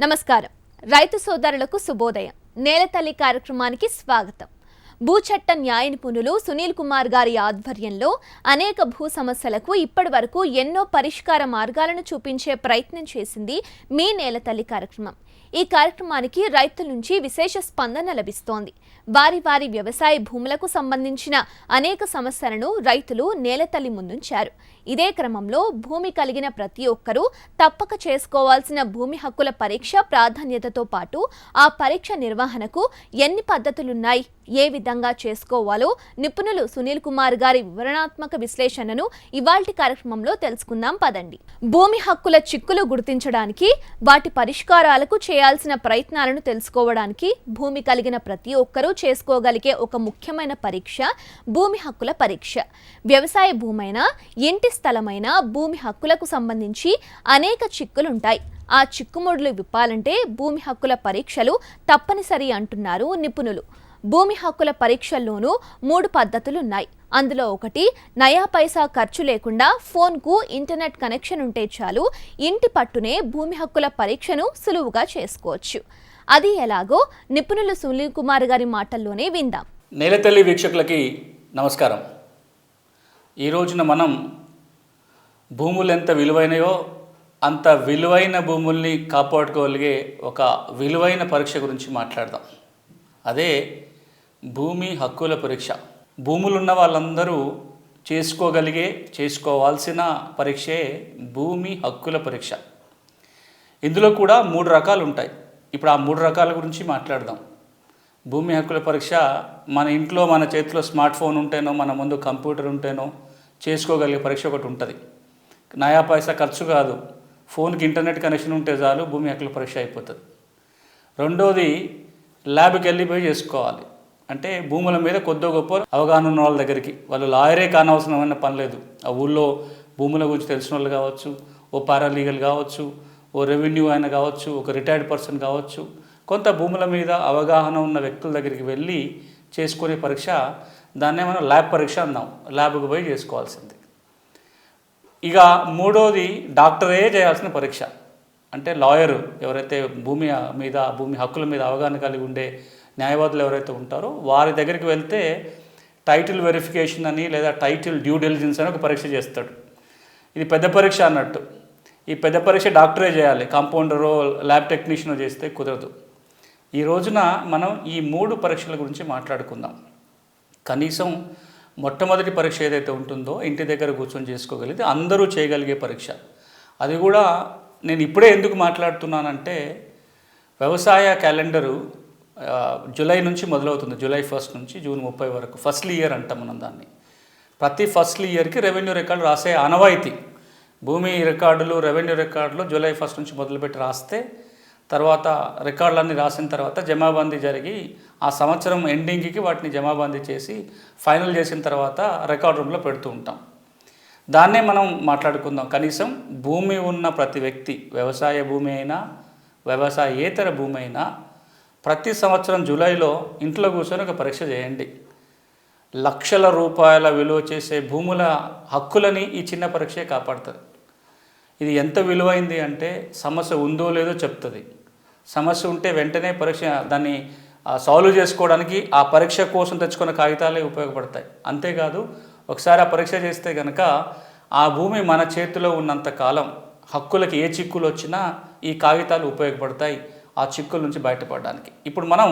నమస్కారం. రైతు సోదరులకు శుభోదయం. నేలతల్లి కార్యక్రమానికి స్వాగతం. భూచట్ట న్యాయ నిపుణులు సునీల్ కుమార్ గారి ఆధ్వర్యంలో అనేక భూ సమస్యలకు ఇప్పటి వరకు ఎన్నో పరిష్కార మార్గాలను చూపించే ప్రయత్నం చేసింది మీ నేలతల్లి కార్యక్రమం. ఈ కార్యక్రమానికి రైతుల నుంచి విశేష స్పందన లభిస్తోంది. వారి వారి వ్యవసాయ భూములకు సంబంధించిన అనేక సమస్యలను రైతులు నేలతల్లి ముందుంచారు. ఇదే క్రమంలో భూమి కలిగిన ప్రతి ఒక్కరూ తప్పక చేసుకోవాల్సిన భూమి హక్కుల పరీక్ష ప్రాధాన్యతతో పాటు ఆ పరీక్ష నిర్వహణకు ఎన్ని పద్ధతులున్నాయి ఏ విధంగా చేసుకోవాలో నిపుణులు సునీల్ కుమార్ గారి వివరణాత్మక విశ్లేషణను ఇవాల్టి కార్యక్రమంలో తెలుసుకుందాం పదండి. భూమి హక్కుల చిక్కులు గుర్తించడానికి వాటి పరిష్కారాలకు చేయాల్సిన ప్రయత్నాలను తెలుసుకోవడానికి భూమి కలిగిన ప్రతి ఒక్కరూ చేసుకోగలిగే ఒక ముఖ్యమైన పరీక్ష భూమి హక్కుల పరీక్ష. వ్యవసాయ భూమైనా ఇంటి స్థలమైనా భూమి హక్కులకు సంబంధించి అనేక చిక్కులుంటాయి. ఆ చిక్కుముడులు విప్పాలంటే భూమి హక్కుల పరీక్షలు తప్పనిసరి అంటున్నారు నిపుణులు. భూమి హక్కుల పరీక్షల్లోనూ మూడు పద్ధతులున్నాయి. అందులో ఒకటి నయా పైసా ఖర్చు లేకుండా ఫోన్కు ఇంటర్నెట్ కనెక్షన్ ఉంటే చాలు ఇంటి పట్టునే భూమి హక్కుల పరీక్షను సులువుగా చేసుకోవచ్చు. అది ఎలాగో నిపుణులు సునీల్ కుమార్ గారి మాటల్లోనే విందాం. నేలతల్లి వీక్షకులకి నమస్కారం. ఈ రోజున మనం భూములు ఎంత విలువైనయో అంత విలువైన భూముల్ని కాపాడుకోగలిగే ఒక విలువైన పరీక్ష గురించి మాట్లాడదాం. అదే భూమి హక్కుల పరీక్ష. భూములున్న వాళ్ళందరూ చేసుకోగలిగే చేసుకోవాల్సిన పరీక్షే భూమి హక్కుల పరీక్ష. ఇందులో కూడా మూడు రకాలు ఉంటాయి ఇప్పుడు ఆ మూడు రకాల గురించి మాట్లాడదాం. భూమి హక్కుల పరీక్ష మన ఇంట్లో మన చేతిలో స్మార్ట్ ఫోన్ ఉంటేనో మన ముందు కంప్యూటర్ ఉంటేనో చేసుకోగలిగే పరీక్ష ఒకటి ఉంటుంది. నయా పైసా ఖర్చు కాదు. ఫోన్కి ఇంటర్నెట్ కనెక్షన్ ఉంటే చాలు భూమి హక్కుల పరీక్ష అయిపోతుంది. రెండోది ల్యాబ్కి వెళ్ళిపోయి చేసుకోవాలి. అంటే భూముల మీద కొద్దో గొప్ప అవగాహన ఉన్న వాళ్ళ దగ్గరికి. వాళ్ళు లాయరే కానవసరమైన పని లేదు. ఆ ఊళ్ళో భూముల గురించి తెలిసిన వాళ్ళు కావచ్చు ఓ పారాలీగల్ కావచ్చు ఓ రెవెన్యూ ఆయన కావచ్చు ఒక రిటైర్డ్ పర్సన్ కావచ్చు కొంత భూముల మీద అవగాహన ఉన్న వ్యక్తుల దగ్గరికి వెళ్ళి చేసుకునే పరీక్ష దాన్నే మనం ల్యాబ్ పరీక్ష అన్నాం. ల్యాబ్కి పోయి చేసుకోవాల్సింది. ఇక మూడోది డాక్టరే చేయాల్సిన పరీక్ష. అంటే లాయర్ ఎవరైతే భూమి మీద భూమి హక్కుల మీద అవగాహన కలిగి ఉండే న్యాయవాదులు ఎవరైతే ఉంటారో వారి దగ్గరికి వెళ్తే టైటిల్ వెరిఫికేషన్ అని లేదా టైటిల్ డ్యూ డెలిజెన్స్ అని ఒక పరీక్ష చేస్తాడు. ఇది పెద్ద పరీక్ష అన్నట్టు. ఈ పెద్ద పరీక్ష డాక్టరే చేయాలి. కాంపౌండరో ల్యాబ్ టెక్నీషియనో చేస్తే కుదరదు. ఈ రోజున మనం ఈ మూడు పరీక్షల గురించి మాట్లాడుకుందాం. కనీసం మొట్టమొదటి పరీక్ష ఏదైతే ఉంటుందో ఇంటి దగ్గర కూర్చొని చేసుకోగలిగితే అందరూ చేయగలిగే పరీక్ష. అది కూడా నేను ఇప్పుడే ఎందుకు మాట్లాడుతున్నానంటే వ్యవసాయ క్యాలెండరు జూలై నుంచి మొదలవుతుంది. జూలై ఫస్ట్ నుంచి జూన్ ముప్పై వరకు. ఫస్ట్ ఇయర్ అంటాం మనం దాన్ని. ప్రతి ఫస్ట్ ఇయర్కి రెవెన్యూ రికార్డు రాసే ఆనవాయితీ. భూమి రికార్డులు రెవెన్యూ రికార్డులు జూలై ఫస్ట్ నుంచి మొదలుపెట్టి రాస్తే తర్వాత రికార్డులన్నీ రాసిన తర్వాత జమాబందీ జరిగి ఆ సంవత్సరం ఎండింగ్కి వాటిని జమాబందీ చేసి ఫైనల్ చేసిన తర్వాత రికార్డ్ రూమ్లో పెడుతూ ఉంటాం. దాన్నే మనం మాట్లాడుకుందాం. కనీసం భూమి ఉన్న ప్రతి వ్యక్తి వ్యవసాయ భూమి అయినా వ్యవసాయేతర భూమి అయినా ప్రతి సంవత్సరం జూలైలో ఇంట్లో కూర్చొని ఒక పరీక్ష చేయండి. లక్షల రూపాయల విలువ చేసే భూముల హక్కులని ఈ చిన్న పరీక్షే కాపాడుతుంది. ఇది ఎంత విలువైంది అంటే సమస్య ఉందో లేదో చెప్తుంది. సమస్య ఉంటే వెంటనే పరీక్ష దాన్ని సాల్వ్ చేసుకోవడానికి ఆ పరీక్ష కోసం తెచ్చుకున్న కాగితాలే ఉపయోగపడతాయి. అంతేకాదు ఒకసారి ఆ పరీక్ష చేస్తే కనుక ఆ భూమి మన చేతిలో ఉన్నంత కాలం హక్కులకి ఏ చిక్కులు వచ్చినా ఈ కాగితాలు ఉపయోగపడతాయి ఆ చిక్కుల నుంచి బయటపడడానికి. ఇప్పుడు మనం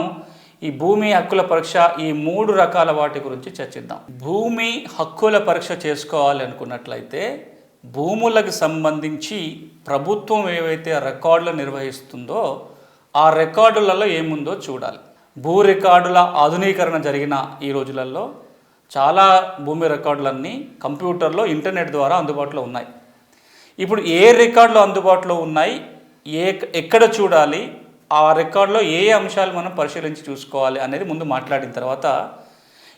ఈ భూమి హక్కుల పరీక్ష ఈ మూడు రకాల వాటి గురించి చర్చిద్దాం. భూమి హక్కుల పరీక్ష చేసుకోవాలి అనుకున్నట్లయితే భూములకు సంబంధించి ప్రభుత్వం ఏవైతే రికార్డులు నిర్వహిస్తుందో ఆ రికార్డులలో ఏముందో చూడాలి. భూ రికార్డుల ఆధునీకరణ జరిగిన ఈ రోజులలో చాలా భూమి రికార్డులన్నీ కంప్యూటర్లో ఇంటర్నెట్ ద్వారా అందుబాటులో ఉన్నాయి. ఇప్పుడు ఏ రికార్డులు అందుబాటులో ఉన్నాయి ఏ ఎక్కడ చూడాలి ఆ రికార్డులో ఏ అంశాలు మనం పరిశీలించి చూసుకోవాలి అనేది ముందు మాట్లాడిన తర్వాత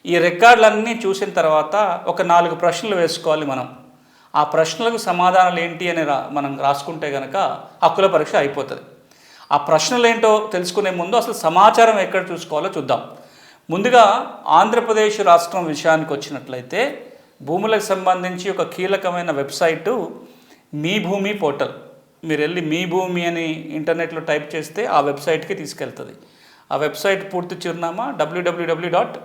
ఈ రికార్డులన్నీ చూసిన తర్వాత ఒక నాలుగు ప్రశ్నలు వేసుకోవాలి మనం. ఆ ప్రశ్నలకు సమాధానాలు ఏంటి అని రా మనం రాసుకుంటే కనుక హక్కుల పరీక్ష అయిపోతుంది. ఆ ప్రశ్నలు ఏంటో తెలుసుకునే ముందు అసలు సమాచారం ఎక్కడ చూసుకోవాలో చూద్దాం. ముందుగా ఆంధ్రప్రదేశ్ రాష్ట్రం విషయానికి వచ్చినట్లయితే భూములకు సంబంధించి ఒక కీలకమైన వెబ్సైటు మీ భూమి పోర్టల్. మీరు వెళ్ళి మీ భూమి అని ఇంటర్నెట్లో టైప్ చేస్తే ఆ వెబ్సైట్కి తీసుకెళ్తుంది. ఆ వెబ్సైట్ పూర్తి చిరునామా డబ్ల్యూడబ్ల్యూడబ్ల్యూ dot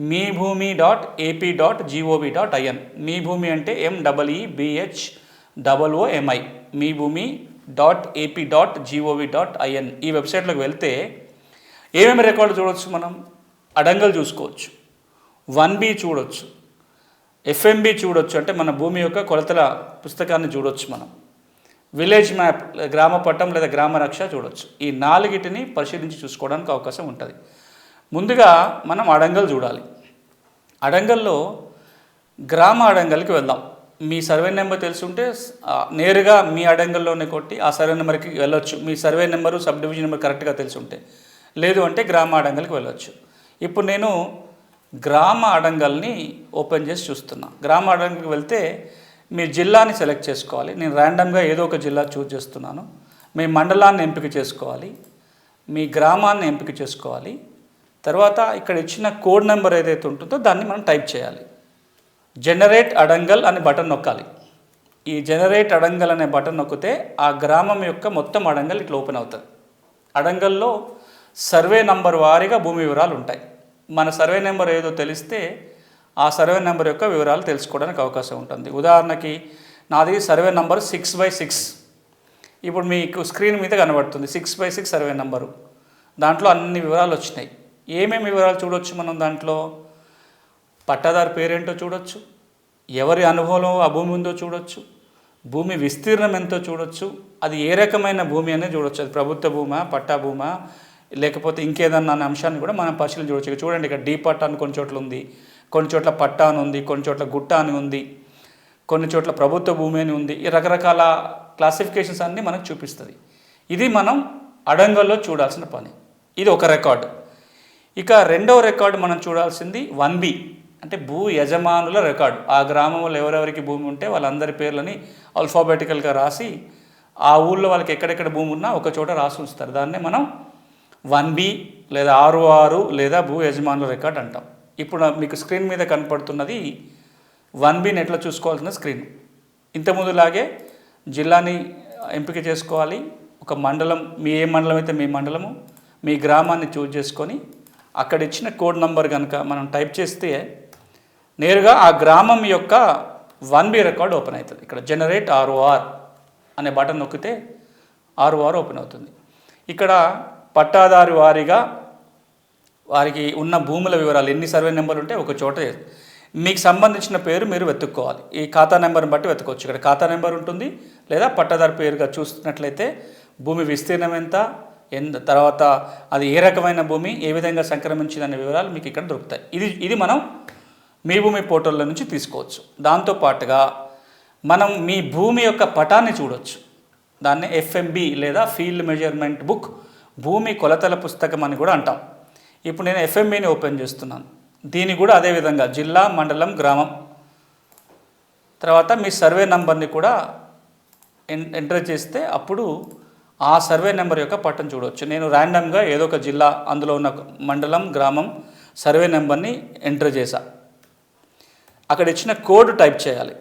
Mee Bhoomi dot AP dot GOV dot IN. Mee Bhoomi అంటే M double E BH double MI Mee Bhoomi dot AP dot GOV dot IN. ఈ వెబ్సైట్లోకి వెళ్తే ఏమేమి రికార్డు చూడవచ్చు మనం? అడంగలు చూసుకోవచ్చు. వన్ బి చూడొచ్చు. ఎఫ్ఎంబి చూడొచ్చు. అంటే మన భూమి యొక్క కొలతల పుస్తకాన్ని చూడొచ్చు మనం. విలేజ్ మ్యాప్ గ్రామ పట్టం లేదా గ్రామ రక్ష చూడొచ్చు. ఈ నాలుగిటిని పరిశీలించి చూసుకోవడానికి అవకాశం ఉంటుంది. ముందుగా మనం అడంగల్ చూడాలి. అడంగల్లో గ్రామ అడంగల్కి వెళ్దాం. మీ సర్వే నెంబర్ తెలుసుంటే నేరుగా మీ అడంగల్లోనే కొట్టి ఆ సర్వే నెంబర్కి వెళ్ళొచ్చు. మీ survey number sub division number కరెక్ట్గా తెలుసుంటే. లేదు అంటే గ్రామ అడంగల్కి వెళ్ళొచ్చు. ఇప్పుడు నేను గ్రామ అడంగల్ని ఓపెన్ చేసి చూస్తున్నా. గ్రామ అడంగల్కి వెళ్తే మీ జిల్లాని సెలెక్ట్ చేసుకోవాలి. నేను ర్యాండమ్గా ఏదో ఒక జిల్లా చూజ్ చేస్తున్నాను. మీ మండలాన్ని ఎంపిక చేసుకోవాలి. మీ గ్రామాన్ని ఎంపిక చేసుకోవాలి. తర్వాత ఇక్కడ ఇచ్చిన కోడ్ నెంబర్ ఏదైతే ఉంటుందో దాన్ని మనం టైప్ చేయాలి. జనరేట్ అడంగల్ అనే బటన్ నొక్కాలి. ఈ జనరేట్ అడంగల్ అనే బటన్ నొక్కితే ఆ గ్రామం యొక్క మొత్తం అడంగల్ ఇట్లా ఓపెన్ అవుతుంది. అడంగల్లో సర్వే నంబర్ వారీగా భూమి వివరాలు ఉంటాయి. మన సర్వే నెంబర్ ఏదో తెలిస్తే ఆ సర్వే నెంబర్ యొక్క వివరాలు తెలుసుకోవడానికి అవకాశం ఉంటుంది. ఉదాహరణకి నాది survey number six by six. ఇప్పుడు మీకు స్క్రీన్ మీద కనబడుతుంది. Six by six survey number. దాంట్లో అన్ని వివరాలు వచ్చినాయి. ఏమేమి వివరాలు చూడొచ్చు మనం దాంట్లో? పట్టాదారు పేరేంటో చూడొచ్చు. ఎవరి అనుభవం ఆ భూమి ఉందో చూడొచ్చు. భూమి విస్తీర్ణం ఎంతో చూడొచ్చు. అది ఏ రకమైన భూమి అనేది చూడొచ్చు. అది ప్రభుత్వ భూమా పట్టా భూమా లేకపోతే ఇంకేదన్నా అనే అంశాన్ని కూడా మనం పరిశీలన చూడొచ్చు ఇక చూడండి ఇక్కడ డీ పట్టా అని కొన్ని చోట్ల ఉంది. కొన్ని చోట్ల పట్టా అని ఉంది. కొన్ని చోట్ల గుట్ట అని ఉంది. కొన్ని చోట్ల ప్రభుత్వ భూమి అని ఉంది. ఈ రకరకాల క్లాసిఫికేషన్స్ అన్నీ మనకు చూపిస్తుంది. ఇది మనం అడంగల్లో చూడాల్సిన పని. ఇది ఒక రికార్డు. ఇక రెండవ రికార్డు మనం చూడాల్సింది వన్ బి అంటే భూ యజమానుల రికార్డు. ఆ గ్రామంలో ఎవరెవరికి భూమి ఉంటే వాళ్ళందరి పేర్లని ఆల్ఫాబెటికల్గా రాసి ఆ ఊళ్ళో వాళ్ళకి ఎక్కడెక్కడ భూమి ఉన్నా ఒక చోట రాసి ఉంచుతారు. దాన్నే మనం వన్ బి లేదా ఆరు ఆరు లేదా భూ యజమానుల రికార్డ్ అంటాం. ఇప్పుడు మీకు స్క్రీన్ మీద కనపడుతున్నది వన్ బి ఎట్లా చూసుకోవాల్సిన స్క్రీన్? ఇంతకుముందులాగే జిల్లాని ఎంపిక చేసుకోవాలి. ఒక మండలం మీ ఏ మండలం అయితే మీ మండలము మీ గ్రామాన్ని చూజ్ చేసుకొని అక్కడ ఇచ్చిన కోడ్ నంబర్ కనుక మనం టైప్ చేస్తే నేరుగా ఆ గ్రామం యొక్క వన్ బి రికార్డ్ ఓపెన్ అవుతుంది. ఇక్కడ జనరేట్ ఆర్ఓఆర్ అనే బటన్ నొక్కితే ఆర్ఓఆర్ ఓపెన్ అవుతుంది. ఇక్కడ పట్టాదారు వారిగా వారికి ఉన్న భూముల వివరాలు ఎన్ని సర్వే నెంబర్లు ఉంటే ఒక చోట మీకు సంబంధించిన పేరు మీరు వెతుక్కోవాలి. ఈ ఖాతా నెంబర్ని బట్టి వెతుకోవచ్చు ఇక్కడ ఖాతా నెంబర్ ఉంటుంది లేదా పట్టాదారు పేరుగా చూస్తున్నట్లయితే భూమి విస్తీర్ణం ఎంత ఎంత తర్వాత అది ఏ రకమైన భూమి ఏ విధంగా సంక్రమించిందనే వివరాలు మీకు ఇక్కడ దొరుకుతాయి. ఇది ఇది మనం మీ భూమి పోర్టల్లో నుంచి తీసుకోవచ్చు. దాంతోపాటుగా మనం మీ భూమి యొక్క పటాన్ని చూడొచ్చు. దాన్ని ఎఫ్ఎంబి లేదా ఫీల్డ్ మెజర్మెంట్ బుక్ భూమి కొలతల పుస్తకం అని కూడా అంటాం. ఇప్పుడు నేను ఎఫ్ఎంబిని ఓపెన్ చేస్తున్నాను. దీని కూడా అదే విధంగా జిల్లా మండలం గ్రామం. తర్వాత మీ సర్వే నంబర్ని కూడా ఎన్- ఎంటర్ చేస్తే అప్పుడు ఆ సర్వే నెంబర్ యొక్క పట్టం చూడవచ్చు నేను ర్యాండమ్గా ఏదో ఒక జిల్లా అందులో ఉన్న మండలం గ్రామం సర్వే నెంబర్ని ఎంటర్ చేశా. అక్కడ ఇచ్చిన కోడ్ టైప్ చేయాలి.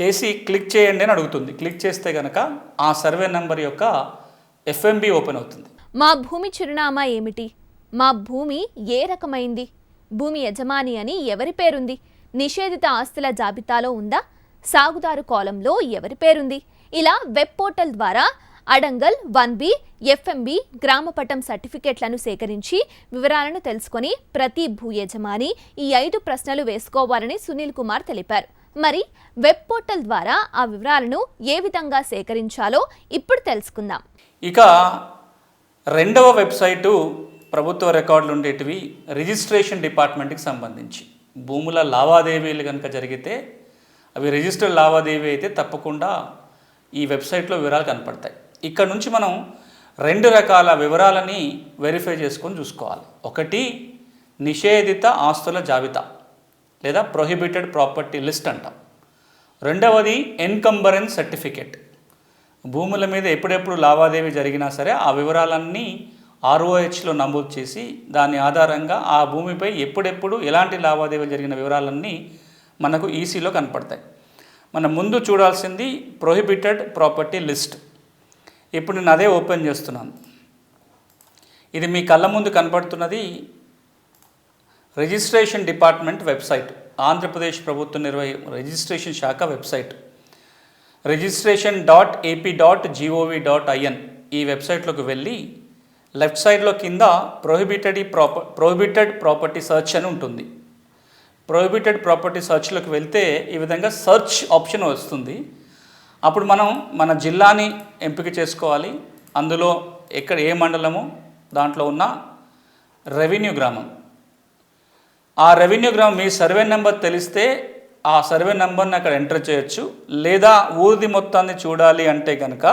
చేసి క్లిక్ చేయండి అని అడుగుతుంది. క్లిక్ చేస్తే కనుక ఆ సర్వే నెంబర్ యొక్క ఎఫ్ఎంబి ఓపెన్ అవుతుంది. మా భూమి చిరునామా ఏమిటి? మా భూమి ఏ రకమైంది? భూమి యజమాని అని ఎవరి పేరుంది? నిషేధిత ఆస్తుల జాబితాలో ఉందా? సాగుదారు కాలంలో ఎవరి పేరుంది? ఇలా వెబ్ పోర్టల్ ద్వారా అడంగల్ వన్ బి ఎఫ్ఎంబి గ్రామపటం సర్టిఫికెట్లను సేకరించి వివరాలను తెలుసుకొని ప్రతి భూ యజమాని ఈ ఐదు ప్రశ్నలు వేసుకోవాలని సునీల్ కుమార్ తెలిపారు. మరి వెబ్ పోర్టల్ ద్వారా ఆ వివరాలను ఏ విధంగా సేకరించాలో ఇప్పుడు తెలుసుకుందాం. ఇక రెండవ వెబ్సైటు ప్రభుత్వ రికార్డులు ఉండేటివి రిజిస్ట్రేషన్ డిపార్ట్మెంట్కి సంబంధించి. భూముల లావాదేవీలు కనుక జరిగితే అవి రిజిస్టర్ లావాదేవీ అయితే తప్పకుండా ఈ వెబ్సైట్లో వివరాలు కనపడతాయి. ఇక్కడ నుంచి మనం రెండు రకాల వివరాలని వెరిఫై చేసుకొని చూసుకోవాలి. ఒకటి నిషేధిత ఆస్తుల జాబితా లేదా ప్రొహిబిటెడ్ ప్రాపర్టీ లిస్ట్ అంటాం. రెండవది ఎన్కంబరెన్స్ సర్టిఫికేట్. భూముల మీద ఎప్పుడెప్పుడు లావాదేవీ జరిగినా సరే ఆ వివరాలన్నీ ఆర్ఓహెచ్లో నమోదు చేసి దాని ఆధారంగా ఆ భూమిపై ఎప్పుడెప్పుడు ఎలాంటి లావాదేవీలు జరిగిన వివరాలన్నీ మనకు ఈసీలో కనపడతాయి. మనం ముందు చూడాల్సింది ప్రొహిబిటెడ్ ప్రాపర్టీ లిస్ట్ ఇప్పుడు నేను అదే ఓపెన్ చేస్తున్నాను. ఇది మీ కళ్ళ ముందు కనబడుతున్నది రిజిస్ట్రేషన్ డిపార్ట్మెంట్ వెబ్సైట్ ఆంధ్రప్రదేశ్ ప్రభుత్వం నిర్వహి రిజిస్ట్రేషన్ శాఖ website registration dot AP dot GOV dot IN ఈ వెబ్సైట్లోకి వెళ్ళి లెఫ్ట్ సైడ్లో కింద prohibited proper prohibited property search అని ఉంటుంది. ప్రొహిబిటెడ్ ప్రాపర్టీ సర్చ్లోకి వెళ్తే ఈ విధంగా సర్చ్ ఆప్షన్ వస్తుంది. అప్పుడు మనం మన జిల్లాని ఎంపిక చేసుకోవాలి. అందులో ఎక్కడ ఏ మండలము దాంట్లో ఉన్న రెవెన్యూ గ్రామం. ఆ రెవెన్యూ గ్రామం మీ సర్వే నెంబర్ తెలిస్తే ఆ సర్వే నెంబర్ని అక్కడ ఎంటర్ చేయొచ్చు. లేదా ఊరిది మొత్తాన్ని చూడాలి అంటే కనుక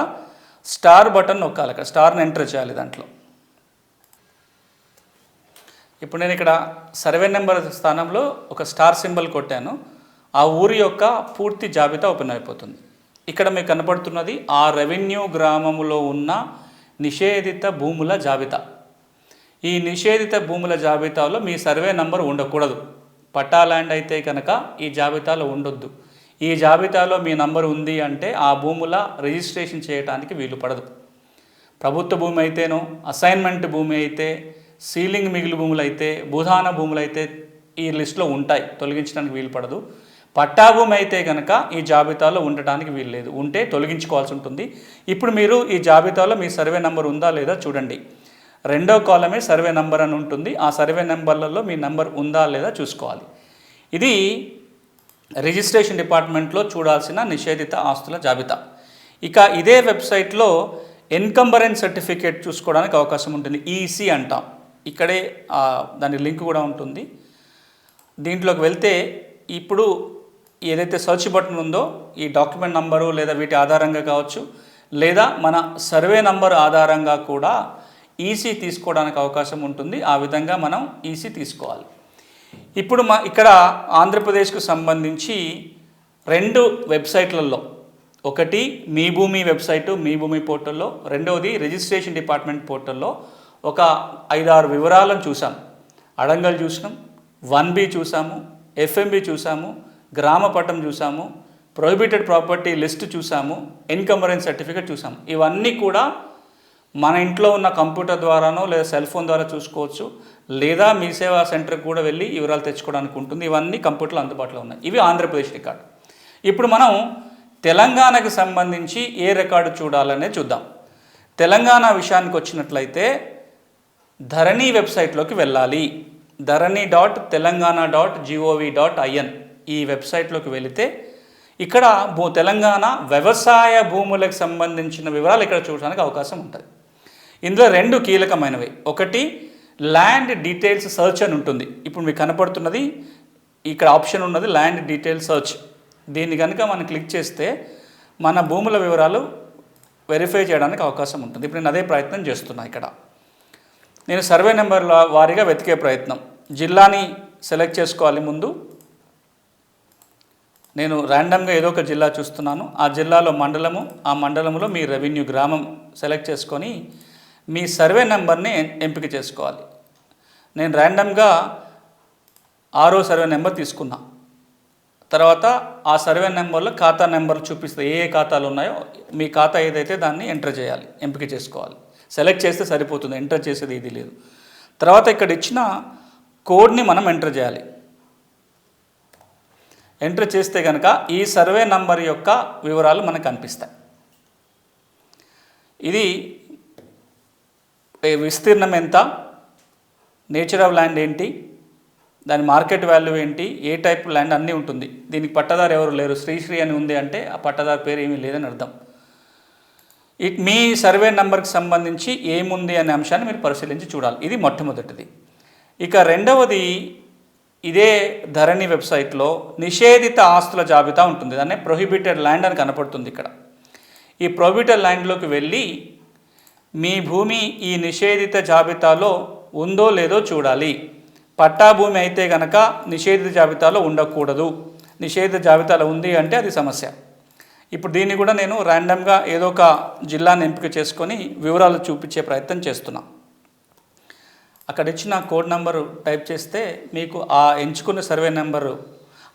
స్టార్ బటన్ నొక్కాలి అక్కడ స్టార్ని ఎంటర్ చేయాలి దాంట్లో. ఇప్పుడు నేను ఇక్కడ సర్వే నెంబర్ స్థానంలో ఒక స్టార్ సింబల్ కొట్టాను. ఆ ఊరి యొక్క పూర్తి జాబితా ఓపెన్ అయిపోతుంది. ఇక్కడ మీకు కనపడుతున్నది ఆ రెవెన్యూ గ్రామములో ఉన్న నిషేధిత భూముల జాబితా. ఈ నిషేధిత భూముల జాబితాలో మీ సర్వే నంబర్ ఉండకూడదు. పట్టా ల్యాండ్ అయితే కనుక ఈ జాబితాలో ఉండొద్దు. ఈ జాబితాలో మీ నంబర్ ఉంది అంటే ఆ భూముల రిజిస్ట్రేషన్ చేయడానికి వీలు పడదు. ప్రభుత్వ భూమి అయితేనో అసైన్మెంట్ భూమి అయితే సీలింగ్ మిగిలి భూములు అయితే భూధాన భూములు అయితే ఈ లిస్టులో ఉంటాయి. తొలగించడానికి వీలు పడదు. పట్టాభూమి అయితే కనుక ఈ జాబితాలో ఉండటానికి వీలు లేదు. ఉంటే తొలగించుకోవాల్సి ఉంటుంది. ఇప్పుడు మీరు ఈ జాబితాలో మీ సర్వే నెంబర్ ఉందా లేదా చూడండి. రెండో కాలమే సర్వే నెంబర్ అని ఉంటుంది. ఆ సర్వే నెంబర్లలో మీ నెంబర్ ఉందా లేదా చూసుకోవాలి. ఇది రిజిస్ట్రేషన్ డిపార్ట్మెంట్లో చూడాల్సిన నిషేధిత ఆస్తుల జాబితా. ఇక ఇదే వెబ్సైట్లో ఎన్కంబరెన్స్ సర్టిఫికేట్ చూసుకోవడానికి అవకాశం ఉంటుంది. ఈసీ అంటాం. ఇక్కడే దాని లింక్ కూడా ఉంటుంది. దీంట్లోకి వెళ్తే ఇప్పుడు ఏదైతే సర్చ్ బటన్ ఉందో ఈ డాక్యుమెంట్ నంబరు లేదా వీటి ఆధారంగా కావచ్చు లేదా మన సర్వే నంబర్ ఆధారంగా కూడా ఈసీ తీసుకోవడానికి అవకాశం ఉంటుంది. ఆ విధంగా మనం ఈసీ తీసుకోవాలి. ఇప్పుడు మా ఇక్కడ ఆంధ్రప్రదేశ్కు సంబంధించి రెండు వెబ్సైట్లలో ఒకటి మీ భూమి వెబ్సైటు మీ భూమి పోర్టల్లో రెండవది రిజిస్ట్రేషన్ డిపార్ట్మెంట్ పోర్టల్లో ఒక ఐదారు వివరాలను చూసాం అడంగల్ చూసినాం వన్ బి చూసాము ఎఫ్ఎంబి చూసాము గ్రామ పట్టం చూసాము ప్రొహిబిటెడ్ ప్రాపర్టీ లిస్ట్ చూసాము ఇన్కంబరెన్స్ సర్టిఫికేట్ చూసాము ఇవన్నీ కూడా మన ఇంట్లో ఉన్న కంప్యూటర్ ద్వారానో లేదా సెల్ ఫోన్ ద్వారా చూసుకోవచ్చు. లేదా మీ సేవా సెంటర్కి కూడా వెళ్ళి వివరాలు తెచ్చుకోవడానికి ఉంటుంది. ఇవన్నీ కంప్యూటర్లో అందుబాటులో ఉన్నాయి. ఇవి ఆంధ్రప్రదేశ్ రికార్డు. ఇప్పుడు మనం తెలంగాణకు సంబంధించి ఏ రికార్డు చూడాలనే చూద్దాం. తెలంగాణ విషయానికి వచ్చినట్లయితే ధరణి వెబ్సైట్లోకి వెళ్ళాలి. Dharani dot Telangana dot GOV dot IN ఈ వెబ్సైట్లోకి వెళితే ఇక్కడ భూ తెలంగాణ వ్యవసాయ భూములకు సంబంధించిన వివరాలు ఇక్కడ చూడడానికి అవకాశం ఉంటుంది. ఇందులో రెండు కీలకమైనవి. ఒకటి ల్యాండ్ డీటెయిల్స్ సర్చ్ అని ఉంటుంది. ఇప్పుడు మీకు కనపడుతున్నది ఇక్కడ ఆప్షన్ ఉన్నది ల్యాండ్ డీటెయిల్ సర్చ్. దీన్ని కనుక మనం క్లిక్ చేస్తే మన భూముల వివరాలు వెరిఫై చేయడానికి అవకాశం ఉంటుంది. ఇప్పుడు నేను అదే ప్రయత్నం చేస్తున్నా ఇక్కడ. నేను సర్వే నెంబర్ల వారీగా వెతికే ప్రయత్నం. జిల్లాని సెలెక్ట్ చేసుకోవాలి ముందు. నేను ర్యాండమ్గా ఏదో ఒక జిల్లా చూస్తున్నాను. ఆ జిల్లాలో మండలము ఆ మండలంలో మీ రెవెన్యూ గ్రామం సెలెక్ట్ చేసుకొని మీ సర్వే నెంబర్ని ఎంపిక చేసుకోవాలి. నేను ర్యాండమ్గా ఆరో సర్వే నెంబర్ తీసుకున్నా. తర్వాత ఆ సర్వే నెంబర్లో ఖాతా నెంబర్లు చూపిస్తే ఏ ఏ ఖాతాలు ఉన్నాయో మీ ఖాతా ఏదైతే దాన్ని ఎంటర్ చేయాలి ఎంపిక చేసుకోవాలి. సెలెక్ట్ చేస్తే సరిపోతుంది ఎంటర్ చేసేది ఇది లేదు. తర్వాత ఇక్కడ ఇచ్చిన కోడ్ని మనం ఎంటర్ చేయాలి. ఎంటర్ చేస్తే కనుక ఈ సర్వే నంబర్ యొక్క వివరాలు మనకు కనిపిస్తాయి. ఇది విస్తీర్ణం ఎంత నేచర్ ఆఫ్ ల్యాండ్ ఏంటి దాని మార్కెట్ వాల్యూ ఏంటి ఏ టైప్ ల్యాండ్ అన్నీ ఉంటుంది. దీనికి పట్టదారు ఎవరు లేరు శ్రీశ్రీ అని ఉంది అంటే ఆ పట్టదారు పేరు ఏమీ లేదని అర్థం. మీ సర్వే నెంబర్కి సంబంధించి ఏముంది అనే అంశాన్ని మీరు పరిశీలించి చూడాలి. ఇది మొట్టమొదటిది. ఇక రెండవది ఇదే ధరణి వెబ్సైట్లో నిషేధిత ఆస్తుల జాబితా ఉంటుంది. దాన్ని ప్రొహిబిటెడ్ ల్యాండ్ అని కనపడుతుంది ఇక్కడ. ఈ ప్రొహిబిటెడ్ ల్యాండ్లోకి వెళ్ళి మీ భూమి ఈ నిషేధిత జాబితాలో ఉందో లేదో చూడాలి. పట్టా భూమి అయితే కనుక నిషేధిత జాబితాలో ఉండకూడదు. నిషేధిత జాబితాలో ఉంది అంటే అది సమస్య. ఇప్పుడు దీన్ని కూడా నేను ర్యాండమ్గా ఏదో ఒక జిల్లాని ఎంపిక చేసుకొని వివరాలు చూపించే ప్రయత్నం చేస్తున్నా. అక్కడ ఇచ్చిన కోడ్ నెంబరు టైప్ చేస్తే మీకు ఆ ఎంచుకున్న సర్వే నెంబరు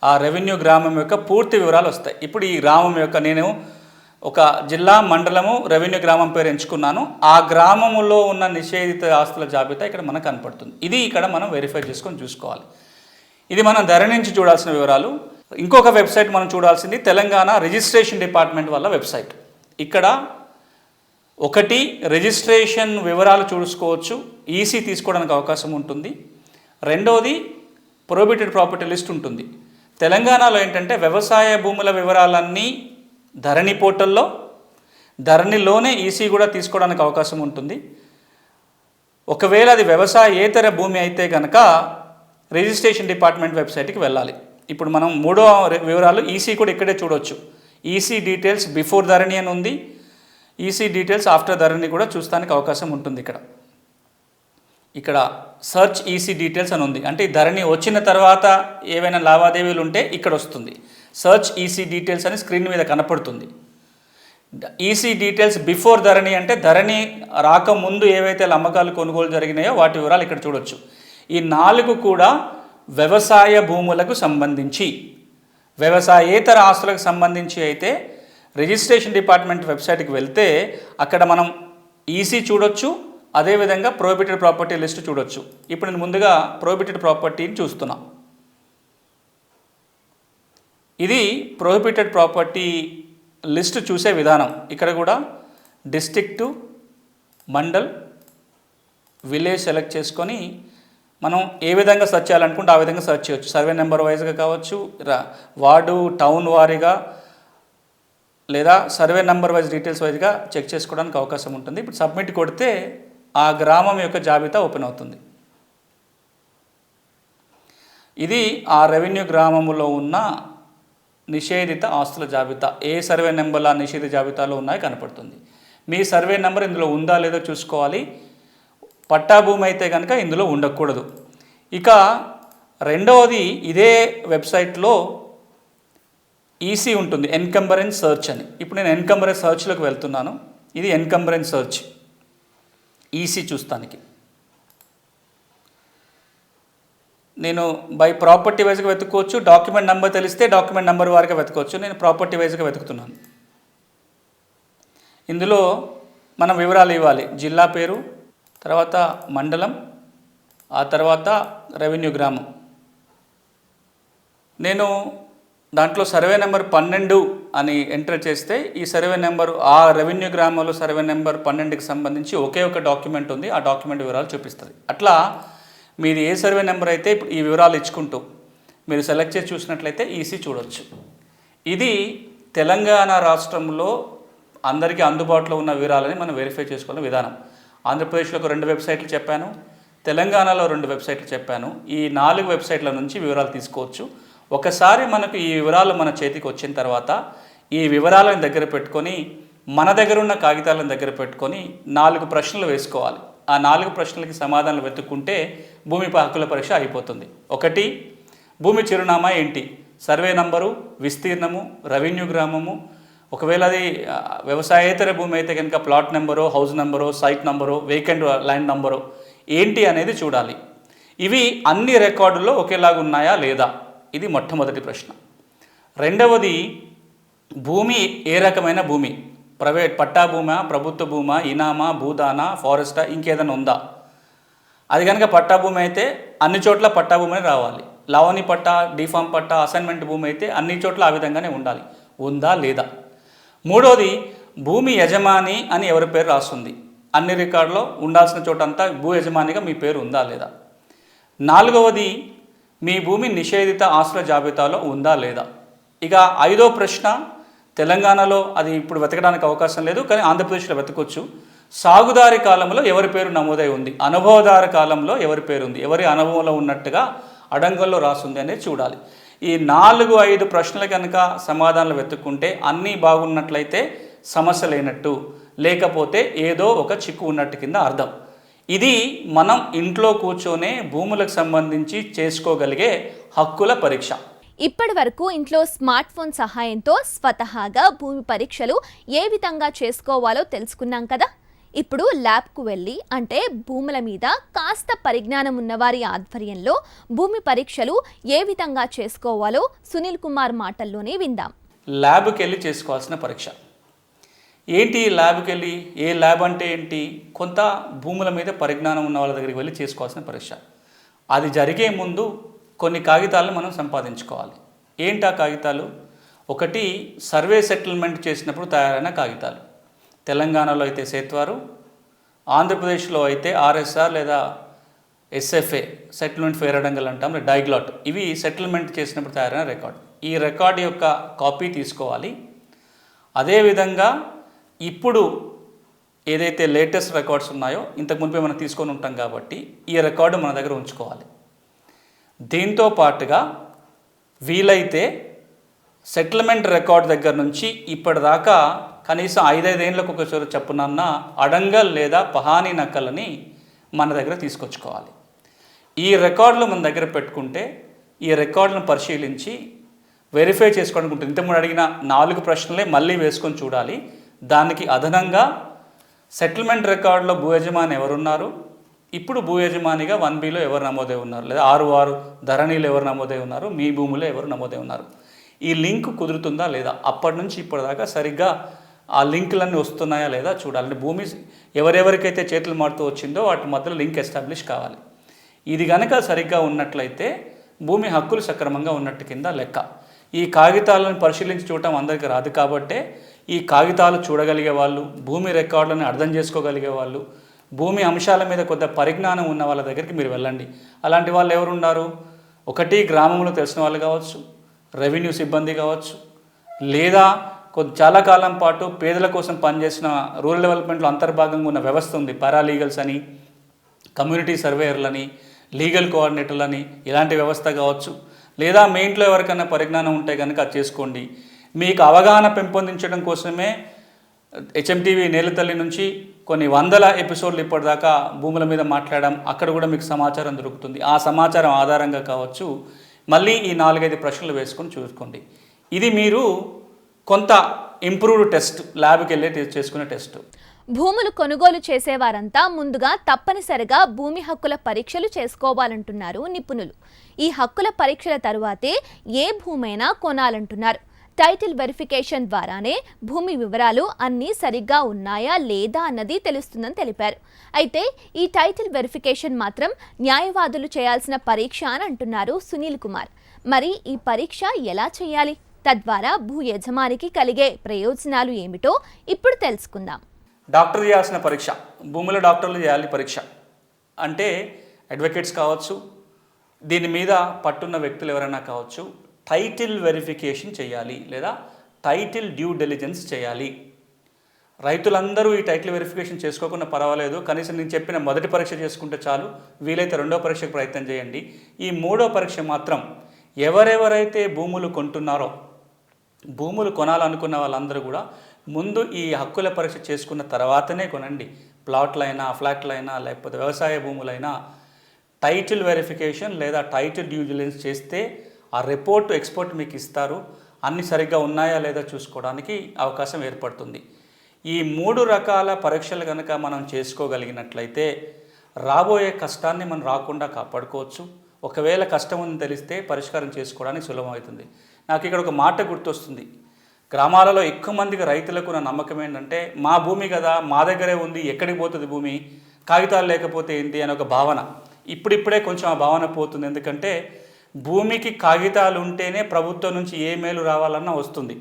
ఆ రెవెన్యూ గ్రామం యొక్క పూర్తి వివరాలు వస్తాయి. ఇప్పుడు ఈ గ్రామం యొక్క నేను ఒక జిల్లా మండలము రెవెన్యూ గ్రామం పేరు ఎంచుకున్నాను. ఆ గ్రామములో ఉన్న నిషేధిత ఆస్తుల జాబితా ఇక్కడ మనకు కనపడుతుంది. ఇది ఇక్కడ మనం వెరిఫై చేసుకొని చూసుకోవాలి. ఇది మనం ధర నుంచి చూడాల్సిన వివరాలు. ఇంకొక వెబ్సైట్ మనం చూడాల్సింది తెలంగాణ రిజిస్ట్రేషన్ డిపార్ట్మెంట్ వల్ల వెబ్సైట్. ఇక్కడ ఒకటి రిజిస్ట్రేషన్ వివరాలు చూసుకోవచ్చు ఈసీ తీసుకోవడానికి అవకాశం ఉంటుంది. రెండవది ప్రొహిబిటెడ్ ప్రాపర్టీ లిస్ట్ ఉంటుంది. తెలంగాణలో ఏంటంటే వ్యవసాయ భూముల వివరాలన్నీ ధరణి పోర్టల్లో ధరణిలోనే ఈసీ కూడా తీసుకోవడానికి అవకాశం ఉంటుంది. ఒకవేళ అది వ్యవసాయేతర భూమి అయితే కనుక రిజిస్ట్రేషన్ డిపార్ట్మెంట్ వెబ్సైట్కి వెళ్ళాలి. ఇప్పుడు మనం మూడో వివరాలు ఈసీ కూడా ఇక్కడే చూడొచ్చు. ఈసీ డీటెయిల్స్ బిఫోర్ ధరణి అని ఉంది. ఈసీ డీటెయిల్స్ ఆఫ్టర్ ధరణి కూడా చూస్తానికి అవకాశం ఉంటుంది ఇక్కడ. ఇక్కడ సర్చ్ ఈసీ డీటెయిల్స్ అని ఉంది. అంటే ఈ ధరణి వచ్చిన తర్వాత ఏవైనా లావాదేవీలు ఉంటే ఇక్కడ వస్తుంది. సర్చ్ ఈసీ డీటెయిల్స్ అని స్క్రీన్ మీద కనపడుతుంది. ఈసీ డీటెయిల్స్ బిఫోర్ ధరణి అంటే ధరణి రాకముందు ఏవైతే అమ్మకాలు కొనుగోలు జరిగినాయో వాటి వివరాలు ఇక్కడ చూడొచ్చు. ఈ నాలుగు కూడా వ్యవసాయ భూములకు సంబంధించి. వ్యవసాయేతర ఆస్తులకు సంబంధించి అయితే రిజిస్ట్రేషన్ డిపార్ట్మెంట్ వెబ్సైట్కి వెళ్తే అక్కడ మనం ఈసీ చూడొచ్చు అదేవిధంగా ప్రోహిబిటెడ్ ప్రాపర్టీ లిస్ట్ చూడొచ్చు. ఇప్పుడు నేను ముందుగా ప్రోహిబిటెడ్ ప్రాపర్టీని చూస్తున్నా. ఇది ప్రోహిబిటెడ్ ప్రాపర్టీ లిస్ట్ చూసే విధానం. ఇక్కడ కూడా డిస్టిక్టు మండల్ విలేజ్ సెలెక్ట్ చేసుకొని మనం ఏ విధంగా సెర్చ్ చేయాలనుకుంటే ఆ విధంగా సెర్చ్ చేయొచ్చు. సర్వే నెంబర్ వైజ్గా కావచ్చు వార్డు టౌన్ వారీగా లేదా సర్వే నెంబర్ వైజ్ డీటెయిల్స్ వైజ్గా చెక్ చేసుకోవడానికి అవకాశం ఉంటుంది. ఇప్పుడు సబ్మిట్ కొడితే ఆ గ్రామం యొక్క జాబితా ఓపెన్ అవుతుంది. ఇది ఆ రెవెన్యూ గ్రామములో ఉన్న నిషేధిత ఆస్తుల జాబితా. ఏ సర్వే నెంబర్ల నిషేధిత జాబితాలో ఉన్నాయో కనపడుతుంది. మీ సర్వే నెంబర్ ఇందులో ఉందా లేదో చూసుకోవాలి. పట్టా భూమి అయితే కనుక ఇందులో ఉండకూడదు. ఇక రెండవది ఇదే వెబ్సైట్లో ఈసీ ఉంటుంది ఎన్కంబరెన్స్ సర్చ్ అని. ఇప్పుడు నేను ఎన్కంబరెన్స్ సర్చ్లోకి వెళ్తున్నాను. ఇది ఎన్కంబరెన్స్ సర్చ్. ఈసీ చూస్తానికి. నేను బై ప్రాపర్టీ వైజ్గా వెతుకోవచ్చు డాక్యుమెంట్ నెంబర్ తెలిస్తే డాక్యుమెంట్ నెంబర్ వారిగా వెతుకోవచ్చు నేను ప్రాపర్టీ వైజ్గా వెతుకుతున్నాను. ఇందులో మనం వివరాలు ఇవ్వాలి. జిల్లా పేరు తర్వాత మండలం ఆ తర్వాత రెవెన్యూ గ్రామం. నేను దాంట్లో సర్వే నెంబర్ పన్నెండు అని ఎంటర్ చేస్తే ఈ సర్వే నెంబర్ ఆ రెవెన్యూ గ్రామంలో సర్వే నెంబర్ పన్నెండుకి సంబంధించి ఒకే ఒక డాక్యుమెంట్ ఉంది. ఆ డాక్యుమెంట్ వివరాలు చూపిస్తుంది. అట్లా మీది ఏ సర్వే నెంబర్ అయితే ఇప్పుడు ఈ వివరాలు ఇచ్చుకుంటూ మీరు సెలెక్ట్ చేసి చూసినట్లయితే ఈసీ చూడొచ్చు. ఇది తెలంగాణ రాష్ట్రంలో అందరికీ అందుబాటులో ఉన్న వివరాలని మనం వెరిఫై చేసుకునే విధానం. ఆంధ్రప్రదేశ్లో ఒక రెండు వెబ్సైట్లు చెప్పాను తెలంగాణలో రెండు వెబ్సైట్లు చెప్పాను. ఈ నాలుగు వెబ్సైట్ల నుంచి వివరాలు తీసుకోవచ్చు. ఒకసారి మనకు ఈ వివరాలు మన చేతికి వచ్చిన తర్వాత ఈ వివరాలను దగ్గర పెట్టుకొని మన దగ్గర ఉన్న కాగితాలను దగ్గర పెట్టుకొని నాలుగు ప్రశ్నలు వేసుకోవాలి. ఆ నాలుగు ప్రశ్నలకి సమాధానాలు వెతుక్కుంటే భూమి హక్కుల పరీక్ష అయిపోతుంది. ఒకటి భూమి చిరునామా ఏంటి? సర్వే నంబరు విస్తీర్ణము రెవెన్యూ గ్రామము ఒకవేళ అది వ్యవసాయేతర భూమి అయితే కనుక ప్లాట్ నెంబరో హౌస్ నెంబరో సైట్ నెంబరో వేకెంట్ ల్యాండ్ నెంబరో ఏంటి అనేది చూడాలి. ఇవి అన్ని రికార్డుల్లో ఒకేలాగా ఉన్నాయా లేదా? ఇది మొట్టమొదటి ప్రశ్న. రెండవది భూమి ఏ రకమైన భూమి? ప్రైవేట్ పట్టా భూమా ప్రభుత్వ భూమా ఇనామా భూదానా ఫారెస్టా ఇంకేదైనా ఉందా? అది కనుక పట్టా భూమి అయితే అన్ని చోట్ల పట్టా భూమి రావాలి. లావణి పట్టా డిఫామ్ పట్టా అసైన్మెంట్ భూమి అయితే అన్ని చోట్ల ఆ విధంగానే ఉండాలి. ఉందా లేదా? మూడోది భూమి యజమాని అని ఎవరి పేరు రాస్తుంది అన్ని రికార్డులో ఉండాల్సిన చోటంతా భూ యజమానిగా మీ పేరు ఉందా లేదా? నాలుగవది మీ భూమి నిషేధిత ఆస్తుల జాబితాలో ఉందా లేదా? ఇక ఐదో ప్రశ్న తెలంగాణలో అది ఇప్పుడు వెతకడానికి అవకాశం లేదు కానీ ఆంధ్రప్రదేశ్లో వెతకొచ్చు. సాగుదారి కాలంలో ఎవరి పేరు నమోదై ఉంది? అనుభవదారి కాలంలో ఎవరి పేరు ఉంది? ఎవరి అనుభవంలో ఉన్నట్టుగా అడంగంలో రాసుంది అనేది చూడాలి. ఈ నాలుగు ఐదు ప్రశ్నలు కనుక సమాధానాలు వెతుక్కుంటే అన్నీ బాగున్నట్లయితే సమస్య లేనట్టు లేకపోతే ఏదో ఒక చిక్కు ఉన్నట్టు కింద అర్థం. ఇది మనం ఇంట్లో కూర్చొనే భూములకు సంబంధించి చేసుకోగలిగే హక్కుల పరీక్ష. ఇప్పటి వరకు ఇంట్లో స్మార్ట్ ఫోన్ సహాయంతో స్వతహాగా భూమి పరీక్షలు ఏ విధంగా చేసుకోవాలో తెలుసుకున్నాం కదా? ఇప్పుడు ల్యాబ్కు వెళ్ళి అంటే భూముల మీద కాస్త పరిజ్ఞానం ఉన్నవారి ఆధ్వర్యంలో భూమి పరీక్షలు ఏ విధంగా చేసుకోవాలో సునీల్ కుమార్ మాటల్లోనే విందాం. ల్యాబ్కి వెళ్ళి చేసుకోవాల్సిన పరీక్ష. ఏంటి ల్యాబ్కి వెళ్ళి ఏ ల్యాబ్ అంటే ఏంటి? కొంత భూముల మీద పరిజ్ఞానం ఉన్న వాళ్ళ దగ్గరికి వెళ్ళి చేసుకోవాల్సిన పరీక్ష. అది జరిగే ముందు కొన్ని కాగితాలను మనం సంపాదించుకోవాలి. ఏంటి ఆ కాగితాలు? ఒకటి సర్వే సెటిల్మెంట్ చేసినప్పుడు తయారైన కాగితాలు. తెలంగాణలో అయితే సేత్వారు ఆంధ్రప్రదేశ్లో అయితే ఆర్ఎస్ఆర్ లేదా ఎస్ఎఫ్ఏ సెటిల్మెంట్ ఫేరడంగల్ అంటాం లేదా డైగ్లాట్. ఇవి సెటిల్మెంట్ చేసినప్పుడు తయారైన రికార్డ్. ఈ రికార్డ్ యొక్క కాపీ తీసుకోవాలి. అదేవిధంగా ఇప్పుడు ఏదైతే లేటెస్ట్ రికార్డ్స్ ఉన్నాయో ఇంతకు మునిపే మనం తీసుకొని ఉంటాం కాబట్టి ఈ రికార్డు మన దగ్గర ఉంచుకోవాలి. దీంతో పాటుగా వీలైతే సెటిల్మెంట్ రికార్డ్ దగ్గర నుంచి ఇప్పటిదాకా కనీసం ఐదైదేళ్ళకు ఒకసారి చెప్పునన్న అడంగల్ లేదా పహానీ నక్కలని మన దగ్గర తీసుకొచ్చుకోవాలి. ఈ రికార్డులు మన దగ్గర పెట్టుకుంటే ఈ రికార్డులను పరిశీలించి వెరిఫై చేసుకోవడానికి ఉంటుంది. ఇంతకుముందు అడిగిన నాలుగు ప్రశ్నలే మళ్ళీ వేసుకొని చూడాలి. దానికి అదనంగా సెటిల్మెంట్ రికార్డులో భూ యజమాని ఎవరున్నారు? ఇప్పుడు భూ యజమానిగా వన్ బిలో ఎవరు నమోదై ఉన్నారు? లేదా ఆరు ఆరు ధరణిలో ఎవరు నమోదై ఉన్నారు? మీ భూమిలో ఎవరు నమోదై ఉన్నారు? ఈ లింక్ కుదురుతుందా లేదా? అప్పటి నుంచి ఇప్పటిదాకా సరిగ్గా ఆ లింకులన్నీ వస్తున్నాయా లేదా చూడాలంటే భూమి ఎవరెవరికైతే చేతులు మారుతూ వచ్చిందో వాటి మధ్యలో లింక్ ఎస్టాబ్లిష్ కావాలి. ఇది కనుక సరిగ్గా ఉన్నట్లయితే భూమి హక్కులు సక్రమంగా ఉన్నట్టు కింద లెక్క. ఈ కాగితాలను పరిశీలించి చూడటం అందరికీ రాదు కాబట్టే ఈ కాగితాలు చూడగలిగే వాళ్ళు భూమి రికార్డులను అర్థం చేసుకోగలిగే వాళ్ళు భూమి అంశాల మీద కొద్ది పరిజ్ఞానం ఉన్న వాళ్ళ దగ్గరికి మీరు వెళ్ళండి. అలాంటి వాళ్ళు ఎవరున్నారు? ఒకటి గ్రామంలో తెలిసిన వాళ్ళు కావచ్చు రెవెన్యూ సిబ్బంది కావచ్చు లేదా కొద్ది చాలా కాలం పాటు పేదల కోసం పనిచేసిన రూరల్ డెవలప్మెంట్లో అంతర్భాగంగా ఉన్న వ్యవస్థ ఉంది. పారాలీగల్స్ అని కమ్యూనిటీ సర్వేయర్లని లీగల్ కోఆర్డినేటర్లని ఇలాంటి వ్యవస్థ కావచ్చు. లేదా మీ ఇంట్లో ఎవరికైనా పరిజ్ఞానం ఉంటే కనుక అది చేసుకోండి. మీకు అవగాహన పెంపొందించడం కోసమే హెచ్ఎంటీవీ నేలతల్లి నుంచి కొన్ని వందల ఎపిసోడ్లు ఇప్పటిదాకా భూముల మీద మాట్లాడడం అక్కడ కూడా మీకు సమాచారం దొరుకుతుంది. ఆ సమాచారం ఆధారంగా కావచ్చు. మళ్ళీ ఈ నాలుగైదు ప్రశ్నలు వేసుకొని చూసుకోండి. ఇది మీరు కొంత ఇంప్రూవ్డ్ టెస్ట్ ల్యాబ్కి వెళ్ళి చేసుకునే టెస్ట్ భూములు కొనుగోలు చేసేవారంతా ముందుగా తప్పనిసరిగా భూమి హక్కుల పరీక్షలు చేసుకోవాలంటున్నారు నిపుణులు. ఈ హక్కుల పరీక్షల తరువాతే ఏ భూమైనా కొనాలంటున్నారు. టైటిల్ వెరిఫికేషన్ ద్వారానే భూమి వివరాలు అన్నీ సరిగ్గా ఉన్నాయా లేదా అన్నది తెలుస్తుందని తెలిపారు. అయితే ఈ టైటిల్ వెరిఫికేషన్ మాత్రం న్యాయవాదులు చేయాల్సిన పరీక్ష అని అంటున్నారు సునీల్ కుమార్. మరి ఈ పరీక్ష ఎలా చేయాలి? తద్వారా భూ యజమానికి కలిగే ప్రయోజనాలు ఏమిటో ఇప్పుడు తెలుసుకుందాం. డాక్టర్ చేయాల్సిన పరీక్ష భూమిలో డాక్టర్లు చేయాలి పరీక్ష. అంటే అడ్వకేట్స్ కావచ్చు దీని మీద పట్టున్న వ్యక్తులు ఎవరైనా కావచ్చు టైటిల్ వెరిఫికేషన్ చేయాలి లేదా టైటిల్ డ్యూ డెలిజెన్స్ చేయాలి. రైతులందరూ ఈ టైటిల్ వెరిఫికేషన్ చేసుకోకుండా పర్వాలేదు కనీసం నేను చెప్పిన మొదటి పరీక్ష చేసుకుంటే చాలు వీలైతే రెండో పరీక్షకు ప్రయత్నం చేయండి. ఈ మూడో పరీక్ష మాత్రం ఎవరెవరైతే భూములు కొంటున్నారో భూములు కొనాలనుకున్న వాళ్ళందరూ కూడా ముందు ఈ హక్కుల పరీక్ష చేసుకున్న తర్వాతనే కొనండి. ప్లాట్లైనా ఫ్లాట్లైనా లేకపోతే వ్యవసాయ భూములైనా టైటిల్ వెరిఫికేషన్ లేదా టైటిల్ డ్యూజిలెన్స్ చేస్తే ఆ రిపోర్ట్ ఎక్స్పోర్ట్ మీకు ఇస్తారు. అన్ని సరిగ్గా ఉన్నాయా లేదా చూసుకోవడానికి అవకాశం ఏర్పడుతుంది. ఈ మూడు రకాల పరీక్షలు కనుక మనం చేసుకోగలిగినట్లయితే రాబోయే కష్టాన్ని మనం రాకుండా కాపాడుకోవచ్చు. ఒకవేళ కష్టం ఉందని తెలిస్తే పరిష్కారం చేసుకోవడానికి సులభమవుతుంది. నాకు ఇక్కడ ఒక మాట గుర్తొస్తుంది. గ్రామాలలో ఎక్కువ మందికి రైతులకు నా నమ్మకం ఏంటంటే మా భూమి కదా మా దగ్గరే ఉంది ఎక్కడికి పోతుంది భూమి కాగితాలు లేకపోతే ఏంటి అని ఒక భావన. ఇప్పుడిప్పుడే కొంచెం ఆ భావన పోతుంది. ఎందుకంటే భూమికి కాగితాలు ఉంటేనే ప్రభుత్వం నుంచి ఏ మేలు రావాలన్నా వస్తుంది.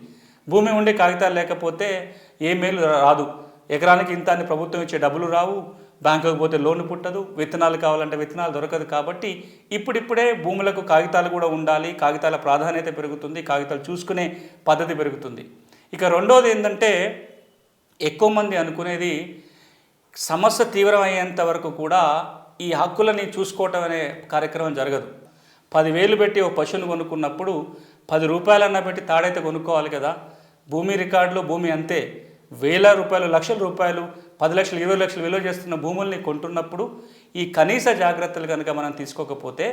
భూమి ఉండే కాగితాలు లేకపోతే ఏ మేలు రాదు. ఎకరానికి ఇంత అని ప్రభుత్వం ఇచ్చే డబ్బులు రావు. బ్యాంకుకు పోతే లోన్ పుట్టదు విత్తనాలు కావాలంటే విత్తనాలు దొరకదు కాబట్టి ఇప్పుడిప్పుడే భూములకు కాగితాలు కూడా ఉండాలి. కాగితాల ప్రాధాన్యత పెరుగుతుంది కాగితాలు చూసుకునే పద్ధతి పెరుగుతుంది. ఇక రెండోది ఏంటంటే ఎక్కువ మంది అనుకునేది సమస్య తీవ్రమయ్యేంత వరకు కూడా ఈ హక్కులని చూసుకోవటం అనే కార్యక్రమం జరగదు. పదివేలు పెట్టి ఒక పశువును కొనుక్కున్నప్పుడు పది రూపాయలన్నా పెట్టి తాడైతే కొనుక్కోవాలి కదా. భూమి రికార్డులు భూమి అంతే. వేల రూపాయలు లక్షల రూపాయలు పది లక్షలు ఇరవై లక్షలు విలువ చేస్తున్న భూముల్ని కొంటున్నప్పుడు ఈ కనీస జాగ్రత్తలు కనుక మనం తీసుకోకపోతే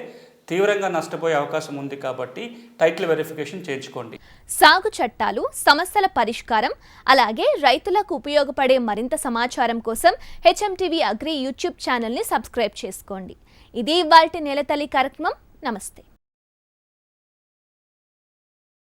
తీవ్రంగా నష్టపోయే అవకాశం ఉంది కాబట్టి టైటిల్ వెరిఫికేషన్ చేర్చుకోండి సాగు చట్టాలు సమస్యల పరిష్కారం అలాగే రైతులకు ఉపయోగపడే మరింత సమాచారం కోసం హెచ్ఎంటీవీ అగ్రి యూట్యూబ్ ఛానల్ని సబ్స్క్రైబ్ చేసుకోండి. ఇది వాటి నెలతల్లి కార్యక్రమం. నమస్తే.